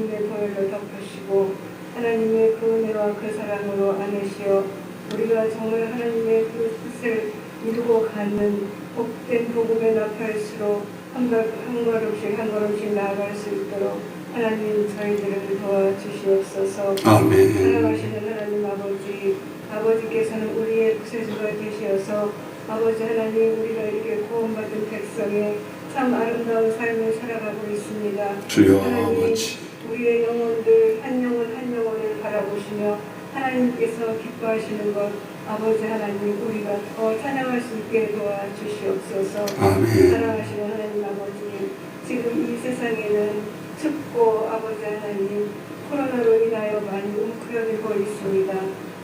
주님의 보혈로 덮으시고 하나님의 그 은혜와 그 사랑으로 안으시어 우리가 정말 하나님의 그 뜻을 이루고 가는 복된 복음의 나팔수로 한, 걸, 한 걸음씩 한 걸음씩 나아갈 수 있도록 하나님 저희들을 도와주시옵소서 아멘. 사랑하시는 하나님 아버지 아버지께서는 우리의 구세주가 되시어서 아버지 하나님 우리가 이렇게 구원받은 백성의 참 아름다운 삶을 살아가고 있습니다 주여 하나님, 아버지. 우리의 영혼들 한 영혼 한 영혼을 바라보시며 하나님께서 기뻐하시는 것 아버지 하나님 우리가 더 찬양할 수 있게 도와주시옵소서 아멘. 사랑하시는 하나님 아버지 지금 이 세상에는 춥고 아버지 하나님 코로나로 인하여 많이 웅크려지고 있습니다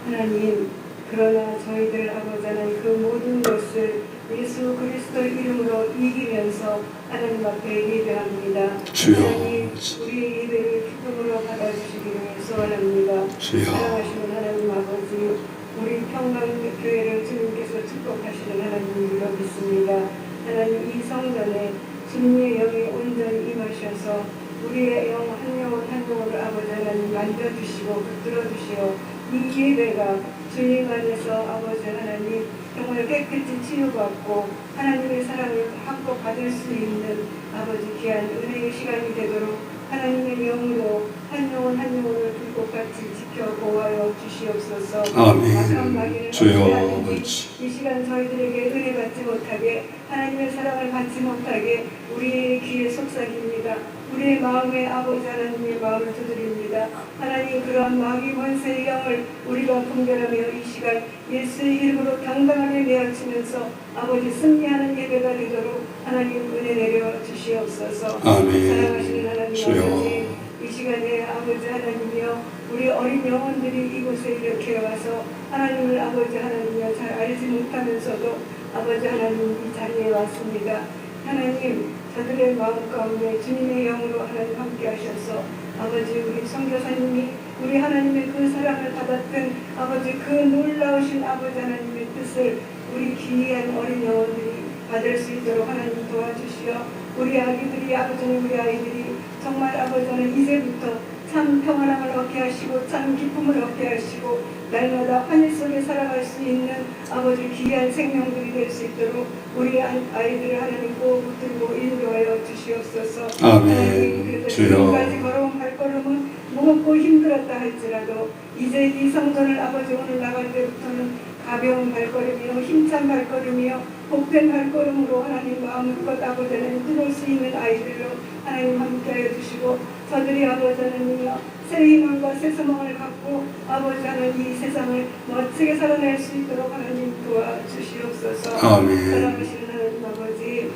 하나님 그러나 저희들 아버지 하나님 그 모든 것을 예수 그리스도 이름으로 이기면서 하나님 앞에 예배합니다. 주여. 하나님. 우리의 예배를 기쁨으로 받아주시기를 소원합니다. 주여. 사랑하시는 하나님 아버지 우리 평강교회를 주님께서 축복하시는 하나님으로 믿습니다. 하나님 이 성전에 주님의 영이 온전히 임하셔서 우리의 영 한 영혼 한 영혼을 아버지 하나님 만져주시고 붙들어주시어 이 예배가 주님 안에서 아버지 하나님 정말 깨끗이 치유받고 하나님의 사랑을 확보 받을 수 있는 아버지 귀한 은혜의 시간이 되도록 하나님의 영으로 한 영혼 한 영혼을 불꽃같이 지켜 보호하여 주시옵소서 아멘. 주여 아버지. 이 시간 저희들에게 은혜 받지 못하게 하나님의 사랑을 받지 못하게 우리의 귀에 속삭입니다. 우리의 마음에 아버지 하나님의 마음을 두드립니다. 하나님 그러한 마귀 권세의 영을 우리가 분별하며 이 시간 예수의 이름으로 당당하게 내어치면서 아버지 승리하는 예배가 되도록 하나님 은혜 내려 주시옵소서. 아멘. 사랑하시는 하나님 주여. 아버지 이 시간에 아버지 하나님이여 우리 어린 영혼들이 이곳에 이렇게 와서 하나님을 아버지 하나님이여 잘 알지 못하면서도 아버지 하나님 이 자리에 왔습니다. 하나님 저들의 마음 가운데 주님의 영으로 하나님 함께 하셔서 아버지 우리 성교사님이 우리 하나님의 그 사랑을 받았던 아버지 그 놀라우신 아버지 하나님의 뜻을 우리 귀한 어린 영혼들이 받을 수 있도록 하나님 도와주시어 우리 아기들이 아버지는 우리 아이들이 정말 아버지 는 이제부터 참 평안함을 얻게 하시고 참 기쁨을 얻게 하시고 날마다 환희 속에 살아갈 수 있는 아버지 귀한 생명들이 될 수 있도록 우리 아- 아이들을 하나님 꼭 붙들고 인도하여 주시옵소서 아멘. 주여. 지금까지 걸어온 발걸음은 무겁고 힘들었다 할지라도 이제 이 성전을 아버지 오늘 나갈 때부터는 가벼운 발걸음이요 힘찬 발걸음이요 복된 발걸음으로 하나님 마음껏 아버지 하나님 들어올 수 있는 아이들로 하나님 함께하여 주시고 저들이 아버지 하나님이여 새 희망과 새 소망을 갖고 아버지 하나님 이 세상을 멋지게 살아낼 수 있도록 하나님 도와주시옵소서 아멘. 사랑하시는 하나님 아버지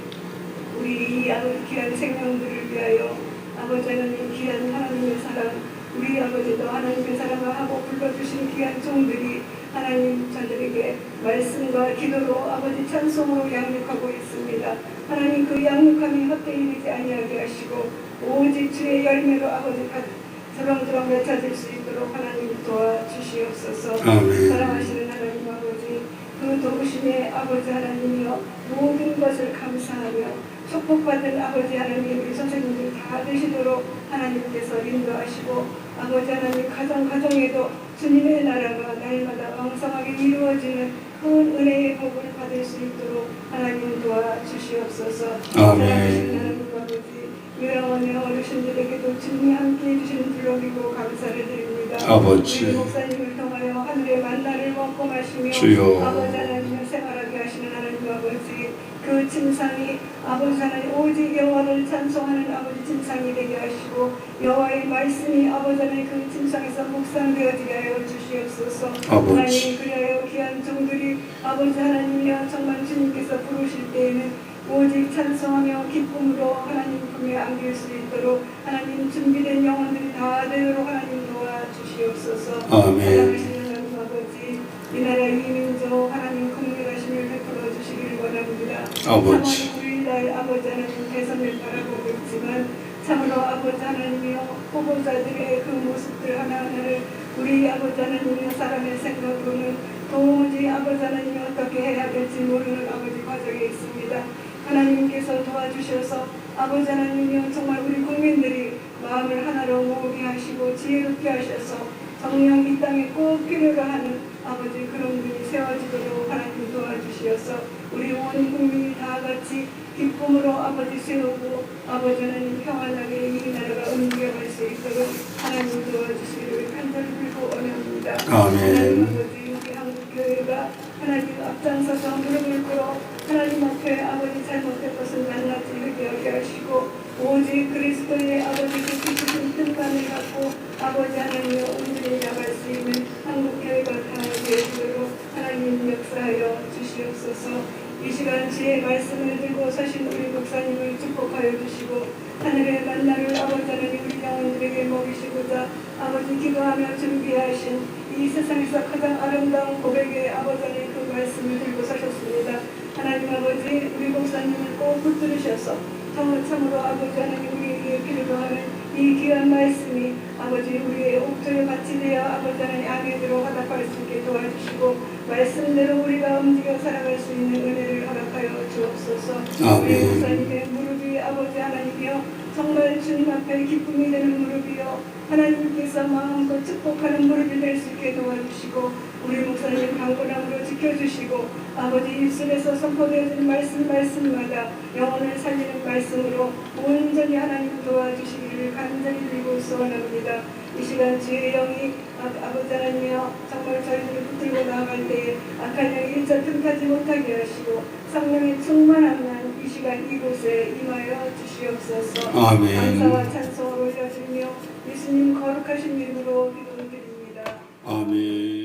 우리 이 아버지 귀한 생명들을 위하여 아버지 하나님 귀한 하나님의 사랑 우리 아버지도 하나님의 사랑을 하고 불러주신 귀한 종들이 하나님 저들에게 말씀과 기도로 아버지 찬송으로 양육하고 있습니다. 하나님 그 양육함이 헛되이 되지 아니하게 하시고 오직 주의 열매로 아버지 가- 저렁저렁 맺혀질 수 있도록 하나님 도와주시옵소서. 사랑하시는 하나님 아버지 그 도우심의 아버지 하나님이여 모든 것을 감사하며 축복받은 아버지 하나님 우리 선생님들 다 되시도록 하나님께서 인도하시고 아버지 하나님 가정 가정에도 주님의 나라가 날마다 왕성하게 이루어지는 큰 은혜의 복을 받을 수 있도록 하나님 도와주시옵소서 아멘. 하나님 아버지 주여. 아버지 하나님을 생활하게 하시는 하나님 아버지 그 침상이 아버지 하나님 오직 여호와를 찬송하는 아버지 침상이 되게 하시고 여호와의 말씀이 아버지 하나님 그 침상에서 묵상되어지게 하여 주시옵소서 아버지. 하나님 그리하여 귀한 종들이 아버지 하나님이여 정말 주님께서 부르실 때에는 오직 찬송하며 기쁨으로 하나님 품에 안길 수 있도록 하나님 준비된 영혼들이 다 되도록 하나님 도와주시옵소서 아멘. 하나님 아버지 이 나라 이 민족 하나님 긍휼하심을 베풀어 주시길 원합니다 아버지. 3월 9일날 아버지 하나님 대선을 바라보고 있지만 참으로 아버지 하나님이여 후보자들의 그 모습들 하나하나를 우리 아버지 하나님의 사람의 생각으로는 도무지 아버지 하나님이 어떻게 해야 될지 모르는 아버지 과정에. 하나님께서 도와주셔서 아버지 하나님이여 정말 우리 국민들이 마음을 하나로 모으게 하시고 지혜롭게 하셔서 정령 이 땅에 꼭 필요로 하는 아버지 그런 분이 세워지도록 하나님 도와주시어서 우리 온 국민이 다 같이 기쁨으로 아버지 세우고 아버지 하나님 평안하게 이 나라가 움직여갈 수 있도록 하나님 도와주시기를 간절히 빌고 원합니다. 아멘. 하나님 앞장서서 무릎을 꿇어 하나님 앞에 아버지 잘못된 것을 낱낱이 회개하게 하시고 오직 그리스도의 아버지 그 깊으신 뜻만을 갖고 아버지 하나님의 온전히 나갈 수 있는 한국 교회가 다 되어지도록 하나님 역사하여 주시옵소서. 이 시간 주의 말씀을 들고 서신 우리 목사님을 축복하여 주시고 하늘의 만나를 아버지 하나님 먹이시고자 아버지 기도하며 준비하신 이 세상에서 가장 아름다운 고백의 아버지 하나님 그 말씀을 들고 서셨습니다. 하나님 아버지 우리 목사님을 꼭 붙들으셔서 참, 참으로 아버지 하나님 우리에게 필요로 하는 이 귀한 말씀이 아버지 우리의 옥조에 같이 되어 아버지 하나님 아멘으로 화답할 수 있게 도와주시고 말씀대로 우리가 움직여 살아갈 수 있는 은혜를 허락하여 주옵소서 아멘. 우리 목사님의 무릎이 아버지 하나님이여 앞에 기쁨이 되는 무릎이요 하나님께서 마음껏 축복하는 무릎이 될 수 있게 도와주시고 우리 목사님 강건함으로 지켜주시고 아버지 입술에서 선포되어진 말씀 말씀마다 영혼을 살리는 말씀으로 온전히 하나님 도와주시기를 간절히 빌고 소원합니다. 이 시간 주의 영이 아, 아버지 하나님이여 정말 저희들을 붙들고 나아갈 때에 악한 영이 일절 틈타지 못하게 하시고 성령의 이 시간 이곳에 임하여 주시옵소서 아멘. 감사와 찬송을 올려드리며 예수님 거룩하신 이름으로 기도드립니다. 아멘.